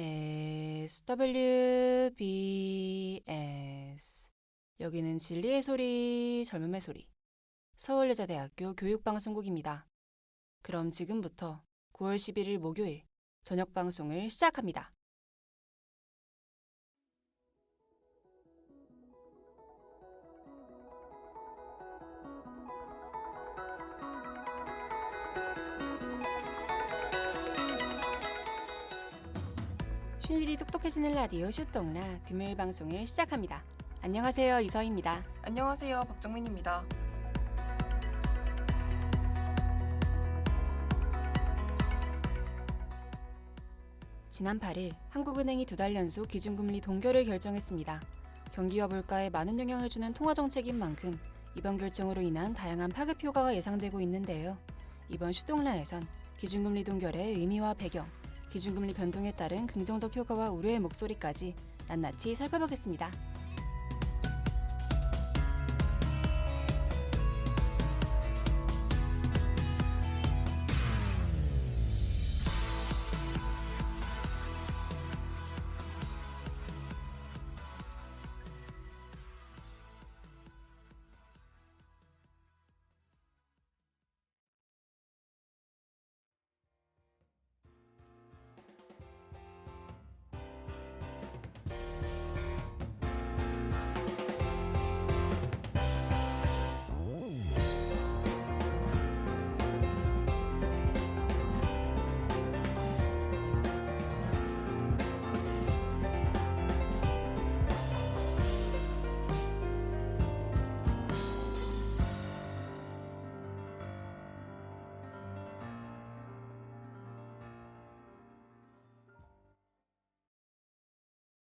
S W B S 여기는 진리의 소리, 젊음의 소리. 서울여자대학교 교육방송국입니다. 그럼 지금부터 9월 11일 목요일 저녁 방송을 시작합니다. 쉴일이 똑똑해지는 라디오 슈동라 금요일 방송을 시작합니다. 안녕하세요 이서입니다. 안녕하세요. 박정민입니다. 지난 8일 한국은행이 두 달 연속 기준금리 동결을 결정했습니다. 경기와 물가에 많은 영향을 주는 통화 정책인 만큼 이번 결정으로 인한 다양한 파급 효과가 예상되고 있는데요. 이번 슈동라에선 기준금리 동결의 의미와 배경, 기준금리 변동에 따른 긍정적 효과와 우려의 목소리까지 낱낱이 살펴보겠습니다.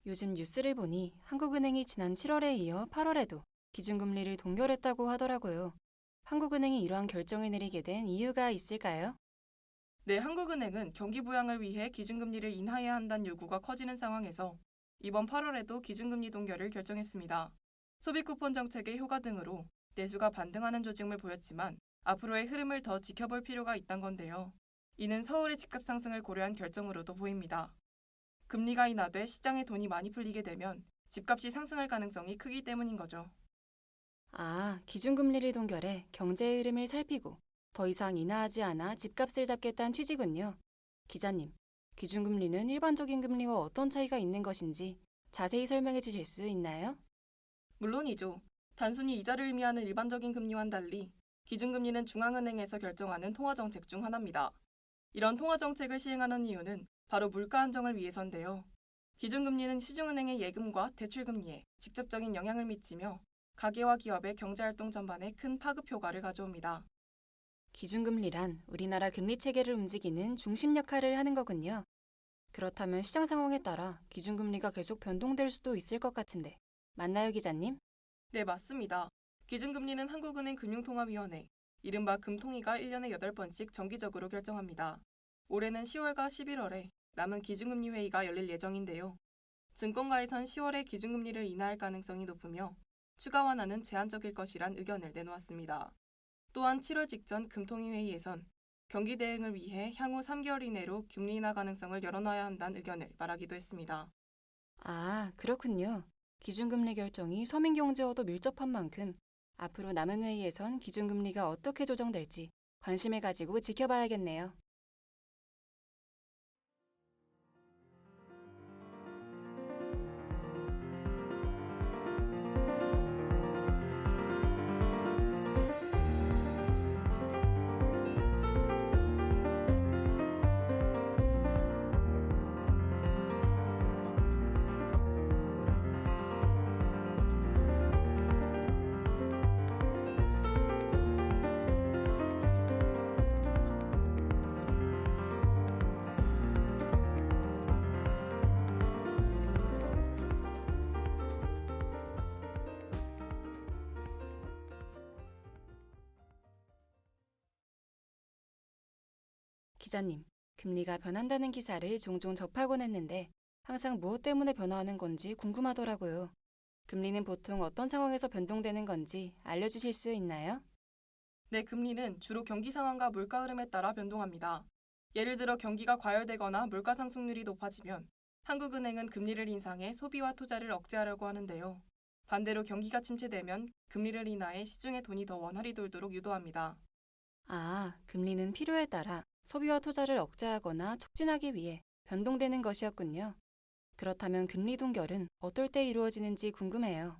요즘 뉴스를 보니 한국은행이 지난 7월에 이어 8월에도 기준금리를 동결했다고 하더라고요. 한국은행이 이러한 결정을 내리게 된 이유가 있을까요? 네, 한국은행은 경기 부양을 위해 기준금리를 인하해야 한다는 요구가 커지는 상황에서 이번 8월에도 기준금리 동결을 결정했습니다. 소비 쿠폰 정책의 효과 등으로 내수가 반등하는 조짐을 보였지만 앞으로의 흐름을 더 지켜볼 필요가 있단 건데요. 이는 서울의 집값 상승을 고려한 결정으로도 보입니다. 금리가 인하돼 시장에 돈이 많이 풀리게 되면 집값이 상승할 가능성이 크기 때문인 거죠. 아, 기준금리를 동결해 경제의 흐름을 살피고 더 이상 인하하지 않아 집값을 잡겠다는 취지군요. 기자님, 기준금리는 일반적인 금리와 어떤 차이가 있는 것인지 자세히 설명해 주실 수 있나요? 물론이죠. 단순히 이자를 의미하는 일반적인 금리와는 달리 기준금리는 중앙은행에서 결정하는 통화정책 중 하나입니다. 이런 통화정책을 시행하는 이유는 바로 물가 안정을 위해서인데요. 기준금리는 시중은행의 예금과 대출금리에 직접적인 영향을 미치며 가계와 기업의 경제활동 전반에 큰 파급 효과를 가져옵니다. 기준금리란 우리나라 금리 체계를 움직이는 중심 역할을 하는 거군요. 그렇다면 시장 상황에 따라 기준금리가 계속 변동될 수도 있을 것 같은데 맞나요, 기자님? 네, 맞습니다. 기준금리는 한국은행 금융통화위원회, 이른바 금통위가 1년에 8번씩 정기적으로 결정합니다. 올해는 10월과 11월에 남은 기준금리 회의가 열릴 예정인데요. 증권가에선 10월에 기준금리를 인하할 가능성이 높으며 추가 완화는 제한적일 것이란 의견을 내놓았습니다. 또한 7월 직전 금통위 회의에선 경기 대응을 위해 향후 3개월 이내로 금리 인하 가능성을 열어놔야 한다는 의견을 말하기도 했습니다. 아, 그렇군요. 기준금리 결정이 서민경제와도 밀접한 만큼 앞으로 남은 회의에선 기준금리가 어떻게 조정될지 관심을 가지고 지켜봐야겠네요. 기자님, 금리가 변한다는 기사를 종종 접하곤 했는데 항상 무엇 때문에 변화하는 건지 궁금하더라고요. 금리는 보통 어떤 상황에서 변동되는 건지 알려주실 수 있나요? 네, 금리는 주로 경기 상황과 물가 흐름에 따라 변동합니다. 예를 들어 경기가 과열되거나 물가 상승률이 높아지면 한국은행은 금리를 인상해 소비와 투자를 억제하려고 하는데요. 반대로 경기가 침체되면 금리를 인하해 시중에 돈이 더 원활히 돌도록 유도합니다. 아, 금리는 필요에 따라 소비와 투자를 억제하거나 촉진하기 위해 변동되는 것이었군요. 그렇다면 금리 동결은 어떨 때 이루어지는지 궁금해요.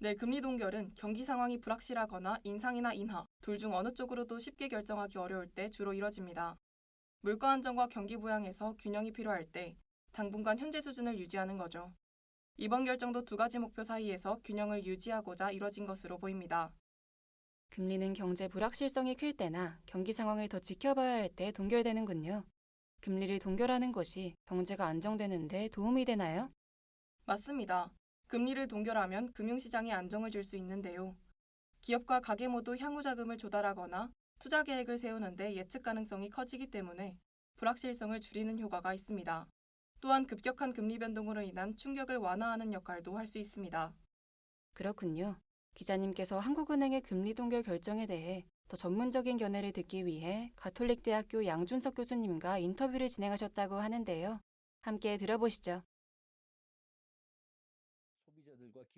네, 금리 동결은 경기 상황이 불확실하거나 인상이나 인하 둘 중 어느 쪽으로도 쉽게 결정하기 어려울 때 주로 이뤄집니다. 물가 안정과 경기 부양에서 균형이 필요할 때 당분간 현재 수준을 유지하는 거죠. 이번 결정도 두 가지 목표 사이에서 균형을 유지하고자 이뤄진 것으로 보입니다. 금리는 경제 불확실성이 클 때나 경기 상황을 더 지켜봐야 할 때 동결되는군요. 금리를 동결하는 것이 경제가 안정되는데 도움이 되나요? 맞습니다. 금리를 동결하면 금융시장에 안정을 줄 수 있는데요. 기업과 가계 모두 향후 자금을 조달하거나 투자 계획을 세우는데 예측 가능성이 커지기 때문에 불확실성을 줄이는 효과가 있습니다. 또한 급격한 금리 변동으로 인한 충격을 완화하는 역할도 할 수 있습니다. 그렇군요. 기자님께서 한국은행의 금리 동결 결정에 대해 더 전문적인 견해를 듣기 위해 가톨릭대학교 양준석 교수님과 인터뷰를 진행하셨다고 하는데요. 함께 들어보시죠.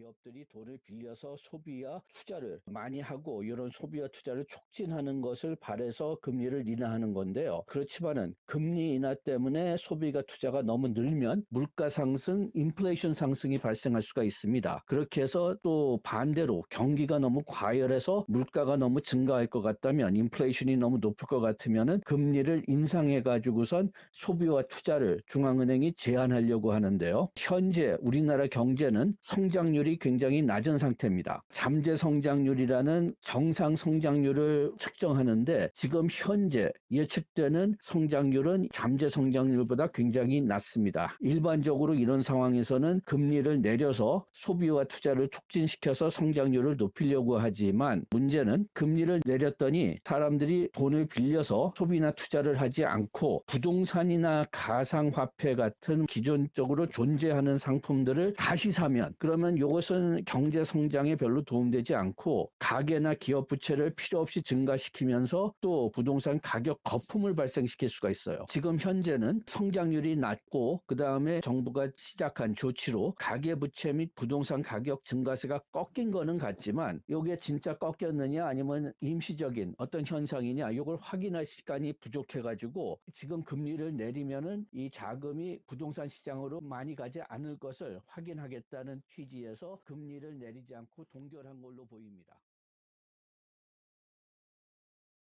기업들이 돈을 빌려서 소비와 투자를 많이 하고 이런 소비와 투자를 촉진하는 것을 바래서 금리를 인하하는 건데요. 그렇지만은 금리 인하 때문에 소비가 투자가 너무 늘면 물가 상승, 인플레이션 상승이 발생할 수가 있습니다. 그렇게 해서 또 반대로 경기가 너무 과열해서 물가가 너무 증가할 것 같다면 인플레이션이 너무 높을 것 같으면은 금리를 인상해 가지고선 소비와 투자를 중앙은행이 제한하려고 하는데요. 현재 우리나라 경제는 성장률이 굉장히 낮은 상태입니다. 잠재 성장률이라는 정상 성장률을 측정하는데 지금 현재 예측되는 성장률은 잠재 성장률보다 굉장히 낮습니다. 일반적으로 이런 상황에서는 금리를 내려서 소비와 투자를 촉진시켜서 성장률을 높이려고 하지만 문제는 금리를 내렸더니 사람들이 돈을 빌려서 소비나 투자를 하지 않고 부동산이나 가상화폐 같은 기존적으로 존재하는 상품들을 다시 사면 그러면 이것은 경제 성장에 별로 도움되지 않고 가계나 기업 부채를 필요 없이 증가시키면서 또 부동산 가격 거품을 발생시킬 수가 있어요. 지금 현재는 성장률이 낮고 그 다음에 정부가 시작한 조치로 가계 부채 및 부동산 가격 증가세가 꺾인 거는 같지만 이게 진짜 꺾였느냐 아니면 임시적인 어떤 현상이냐 이걸 확인할 시간이 부족해가지고 지금 금리를 내리면은 이 자금이 부동산 시장으로 많이 가지 않을 것을 확인하겠다는 취지에서 금리를 내리지 않고 동결한 걸로 보입니다.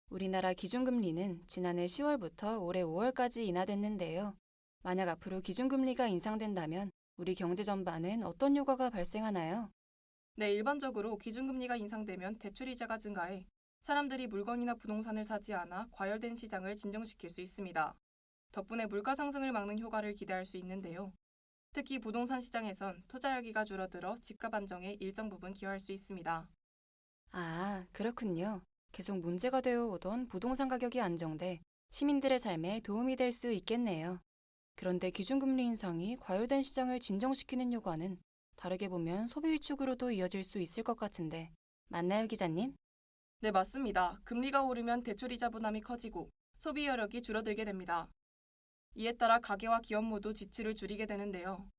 우리나라 기준금리는 지난해 10월부터 올해 5월까지 인하됐는데요. 만약 앞으로 기준금리가 인상된다면 우리 경제 전반은 어떤 효과가 발생하나요? 네, 일반적으로 기준금리가 인상되면 대출이자가 증가해 사람들이 물건이나 부동산을 사지 않아 과열된 시장을 진정시킬 수 있습니다. 덕분에 물가 상승을 막는 효과를 기대할 수 있는데요. 특히 부동산 시장에선 투자 열기가 줄어들어 집값 안정에 일정 부분 기여할 수 있습니다. 아, 그렇군요. 계속 문제가 되어 오던 부동산 가격이 안정돼 시민들의 삶에 도움이 될 수 있겠네요. 그런데 기준금리 인상이 과열된 시장을 진정시키는 효과는 다르게 보면 소비 위축으로도 이어질 수 있을 것 같은데 맞나요, 기자님? 네, 맞습니다. 금리가 오르면 대출 이자 부담이 커지고 소비 여력이 줄어들게 됩니다. 이에 따라 가계와 기업 모두 지출을 줄이게 되는데요.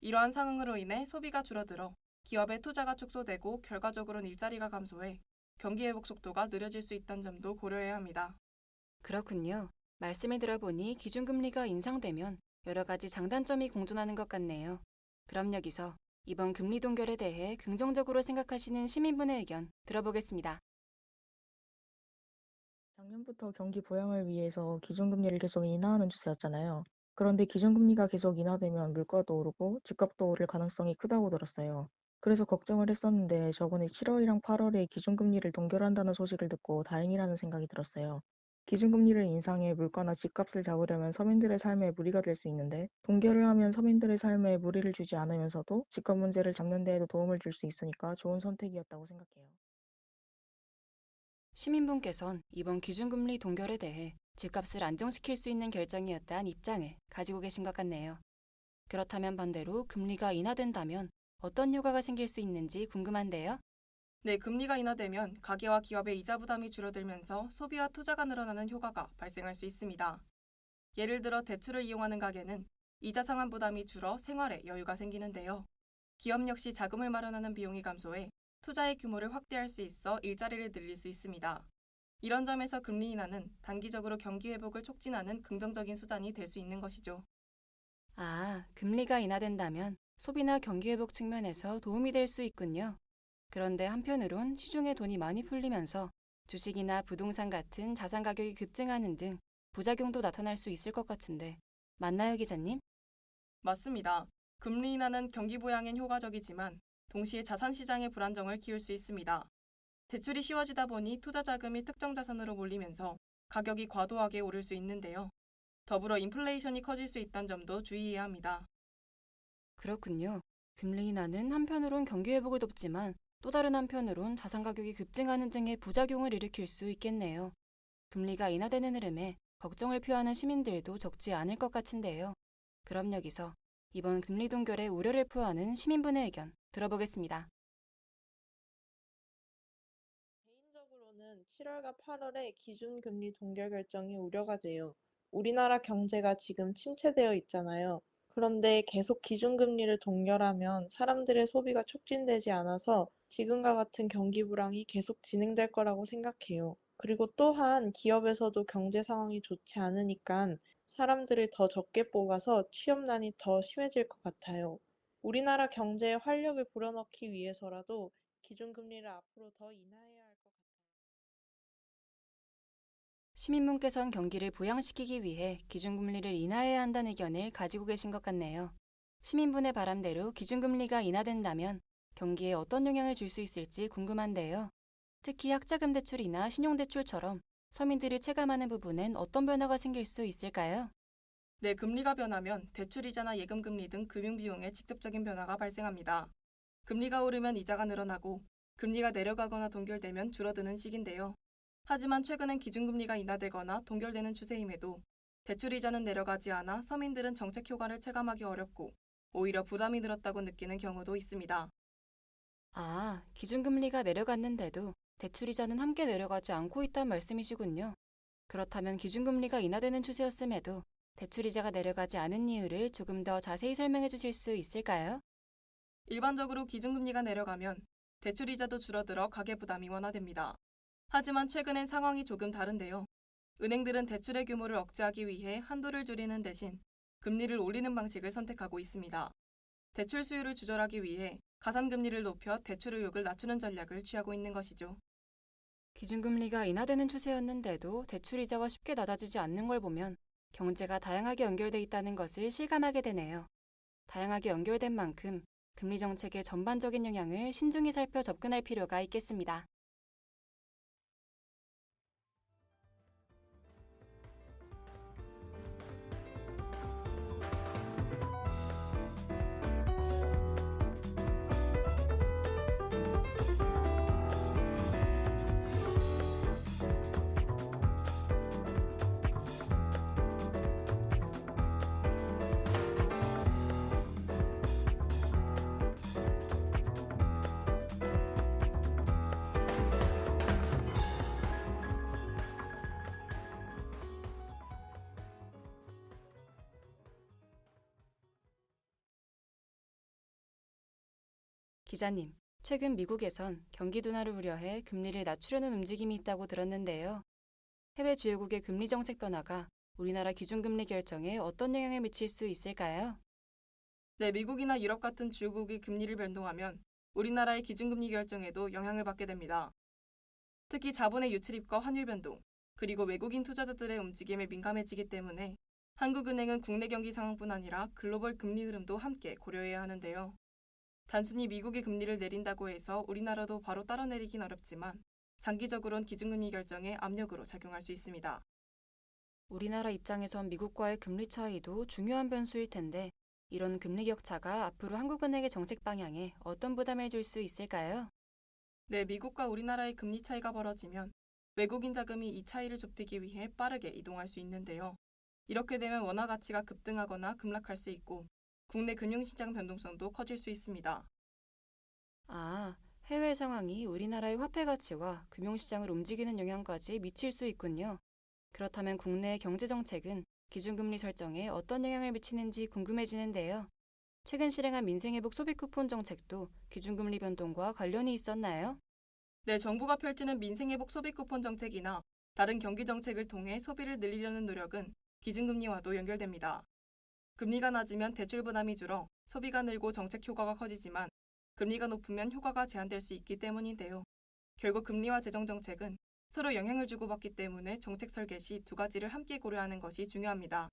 이러한 상황으로 인해 소비가 줄어들어 기업의 투자가 축소되고 결과적으로는 일자리가 감소해 경기 회복 속도가 느려질 수 있다는 점도 고려해야 합니다. 그렇군요. 말씀을 들어보니 기준금리가 인상되면 여러 가지 장단점이 공존하는 것 같네요. 그럼 여기서 이번 금리 동결에 대해 긍정적으로 생각하시는 시민분의 의견 들어보겠습니다. 작년부터 경기 부양을 위해서 기준금리를 계속 인하하는 추세였잖아요. 그런데 기준금리가 계속 인하되면 물가도 오르고 집값도 오를 가능성이 크다고 들었어요. 그래서 걱정을 했었는데 저번에 7월이랑 8월에 기준금리를 동결한다는 소식을 듣고 다행이라는 생각이 들었어요. 기준금리를 인상해 물가나 집값을 잡으려면 서민들의 삶에 무리가 될 수 있는데 동결을 하면 서민들의 삶에 무리를 주지 않으면서도 집값 문제를 잡는 데에도 도움을 줄 수 있으니까 좋은 선택이었다고 생각해요. 시민분께선 이번 기준금리 동결에 대해 집값을 안정시킬 수 있는 결정이었다는 입장을 가지고 계신 것 같네요. 그렇다면 반대로 금리가 인하된다면 어떤 효과가 생길 수 있는지 궁금한데요. 네, 금리가 인하되면 가계와 기업의 이자 부담이 줄어들면서 소비와 투자가 늘어나는 효과가 발생할 수 있습니다. 예를 들어 대출을 이용하는 가계는 이자 상환 부담이 줄어 생활에 여유가 생기는데요. 기업 역시 자금을 마련하는 비용이 감소해 투자의 규모를 확대할 수 있어 일자리를 늘릴 수 있습니다. 이런 점에서 금리 인하는 단기적으로 경기 회복을 촉진하는 긍정적인 수단이 될 수 있는 것이죠. 아, 금리가 인하된다면 소비나 경기 회복 측면에서 도움이 될 수 있군요. 그런데 한편으론 시중에 돈이 많이 풀리면서 주식이나 부동산 같은 자산 가격이 급증하는 등 부작용도 나타날 수 있을 것 같은데 맞나요, 기자님? 맞습니다. 금리 인하는 경기 부양엔 효과적이지만 동시에 자산 시장의 불안정을 키울 수 있습니다. 대출이 쉬워지다 보니 투자 자금이 특정 자산으로 몰리면서 가격이 과도하게 오를 수 있는데요. 더불어 인플레이션이 커질 수 있다는 점도 주의해야 합니다. 그렇군요. 금리 인하는 한편으론 경기 회복을 돕지만 또 다른 한편으론 자산 가격이 급증하는 등의 부작용을 일으킬 수 있겠네요. 금리가 인하되는 흐름에 걱정을 표하는 시민들도 적지 않을 것 같은데요. 그럼 여기서 이번 금리 동결에 우려를 표하는 시민분의 의견 들어보겠습니다. 개인적으로는 7월과 8월에 기준금리 동결 결정이 우려가 돼요. 우리나라 경제가 지금 침체되어 있잖아요. 그런데 계속 기준금리를 동결하면 사람들의 소비가 촉진되지 않아서 지금과 같은 경기 불황이 계속 진행될 거라고 생각해요. 그리고 또한 기업에서도 경제 상황이 좋지 않으니까 사람들을 더 적게 뽑아서 취업난이 더 심해질 것 같아요. 우리나라 경제에 활력을 불어넣기 위해서라도 기준금리를 앞으로 더 인하해야 할 것 같아요. 시민분께선 경기를 부양시키기 위해 기준금리를 인하해야 한다는 의견을 가지고 계신 것 같네요. 시민분의 바람대로 기준금리가 인하된다면 경기에 어떤 영향을 줄 수 있을지 궁금한데요. 특히 학자금 대출이나 신용대출처럼 서민들이 체감하는 부분엔 어떤 변화가 생길 수 있을까요? 네, 금리가 변하면 대출 이자나 예금 금리 등 금융 비용에 직접적인 변화가 발생합니다. 금리가 오르면 이자가 늘어나고 금리가 내려가거나 동결되면 줄어드는 시기인데요. 하지만 최근엔 기준금리가 인하되거나 동결되는 추세임에도 대출 이자는 내려가지 않아 서민들은 정책 효과를 체감하기 어렵고 오히려 부담이 늘었다고 느끼는 경우도 있습니다. 아, 기준금리가 내려갔는데도 대출이자는 함께 내려가지 않고 있단 말씀이시군요. 그렇다면 기준금리가 인하되는 추세였음에도 대출이자가 내려가지 않은 이유를 조금 더 자세히 설명해 주실 수 있을까요? 일반적으로 기준금리가 내려가면 대출이자도 줄어들어 가계 부담이 완화됩니다. 하지만 최근엔 상황이 조금 다른데요. 은행들은 대출의 규모를 억제하기 위해 한도를 줄이는 대신 금리를 올리는 방식을 선택하고 있습니다. 대출 수요를 조절하기 위해 가산금리를 높여 대출 의욕을 낮추는 전략을 취하고 있는 것이죠. 기준금리가 인하되는 추세였는데도 대출 이자가 쉽게 낮아지지 않는 걸 보면 경제가 다양하게 연결돼 있다는 것을 실감하게 되네요. 다양하게 연결된 만큼 금리 정책의 전반적인 영향을 신중히 살펴 접근할 필요가 있겠습니다. 기자님, 최근 미국에선 경기 둔화를 우려해 금리를 낮추려는 움직임이 있다고 들었는데요. 해외 주요국의 금리 정책 변화가 우리나라 기준금리 결정에 어떤 영향을 미칠 수 있을까요? 네, 미국이나 유럽 같은 주요국이 금리를 변동하면 우리나라의 기준금리 결정에도 영향을 받게 됩니다. 특히 자본의 유출입과 환율 변동, 그리고 외국인 투자자들의 움직임에 민감해지기 때문에 한국은행은 국내 경기 상황뿐 아니라 글로벌 금리 흐름도 함께 고려해야 하는데요. 단순히 미국이 금리를 내린다고 해서 우리나라도 바로 따라 내리긴 어렵지만 장기적으로는 기준금리 결정에 압력으로 작용할 수 있습니다. 우리나라 입장에선 미국과의 금리 차이도 중요한 변수일 텐데 이런 금리 격차가 앞으로 한국은행의 정책 방향에 어떤 부담을 줄 수 있을까요? 네, 미국과 우리나라의 금리 차이가 벌어지면 외국인 자금이 이 차이를 좁히기 위해 빠르게 이동할 수 있는데요. 이렇게 되면 원화 가치가 급등하거나 급락할 수 있고 국내 금융시장 변동성도 커질 수 있습니다. 아, 해외 상황이 우리나라의 화폐 가치와 금융시장을 움직이는 영향까지 미칠 수 있군요. 그렇다면 국내의 경제 정책은 기준금리 설정에 어떤 영향을 미치는지 궁금해지는데요. 최근 실행한 민생회복 소비 쿠폰 정책도 기준금리 변동과 관련이 있었나요? 네, 정부가 펼치는 민생회복 소비 쿠폰 정책이나 다른 경기 정책을 통해 소비를 늘리려는 노력은 기준금리와도 연결됩니다. 금리가 낮으면 대출 부담이 줄어 소비가 늘고 정책 효과가 커지지만 금리가 높으면 효과가 제한될 수 있기 때문인데요. 결국 금리와 재정 정책은 서로 영향을 주고받기 때문에 정책 설계 시 두 가지를 함께 고려하는 것이 중요합니다.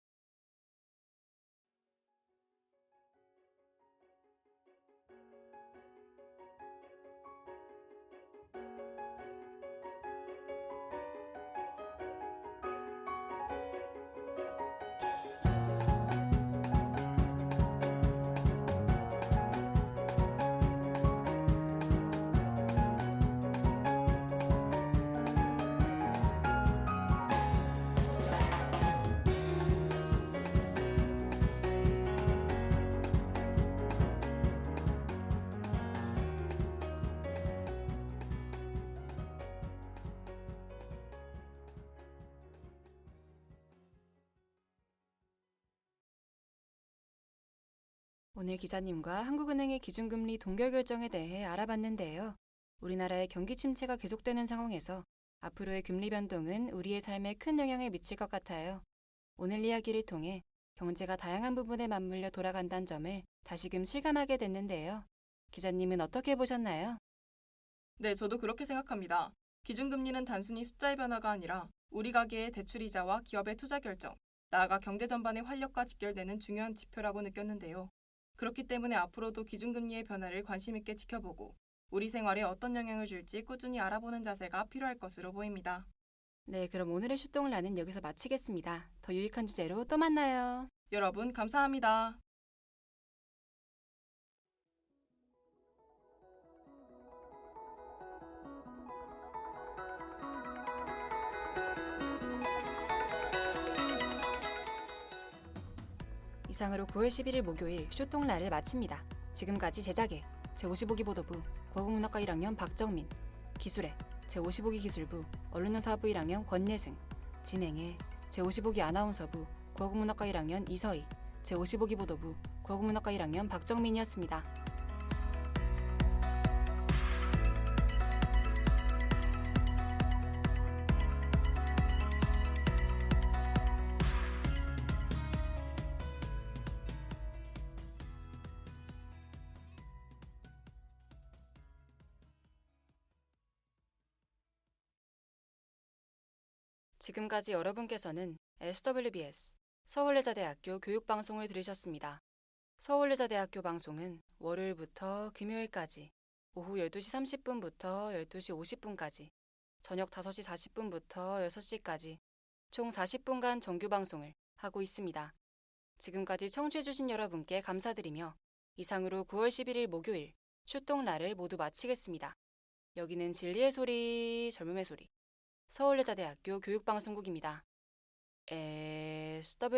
오늘 기자님과 한국은행의 기준금리 동결 결정에 대해 알아봤는데요. 우리나라의 경기 침체가 계속되는 상황에서 앞으로의 금리 변동은 우리의 삶에 큰 영향을 미칠 것 같아요. 오늘 이야기를 통해 경제가 다양한 부분에 맞물려 돌아간다는 점을 다시금 실감하게 됐는데요. 기자님은 어떻게 보셨나요? 네, 저도 그렇게 생각합니다. 기준금리는 단순히 숫자의 변화가 아니라 우리 가계의 대출 이자와 기업의 투자 결정, 나아가 경제 전반의 활력과 직결되는 중요한 지표라고 느꼈는데요. 그렇기 때문에 앞으로도 기준금리의 변화를 관심 있게 지켜보고 우리 생활에 어떤 영향을 줄지 꾸준히 알아보는 자세가 필요할 것으로 보입니다. 네, 그럼 오늘의 슈똥을 나는 여기서 마치겠습니다. 더 유익한 주제로 또 만나요. 여러분, 감사합니다. 이상으로 9월 11일 목요일 쇼똥라를 마칩니다. 지금까지 제작에 제55기 보도부 국어국문학과 1학년 박정민, 기술에 제55기 기술부 언론연사부 1학년 권예승, 진행에 제55기 아나운서부 국어국문학과 1학년 이서희, 제55기 보도부 국어국문학과 1학년 박정민이었습니다. 지금까지 여러분께서는 SWBS 서울예자대학교 교육방송을 들으셨습니다. 서울예자대학교 방송은 월요일부터 금요일까지 오후 12시 30분부터 12시 50분까지 저녁 5시 40분부터 6시까지 총 40분간 정규 방송을 하고 있습니다. 지금까지 청취해주신 여러분께 감사드리며 이상으로 9월 11일 목요일 슈똥라를 모두 마치겠습니다. 여기는 진리의 소리, 젊음의 소리. 서울여자대학교 교육방송국입니다. SWBN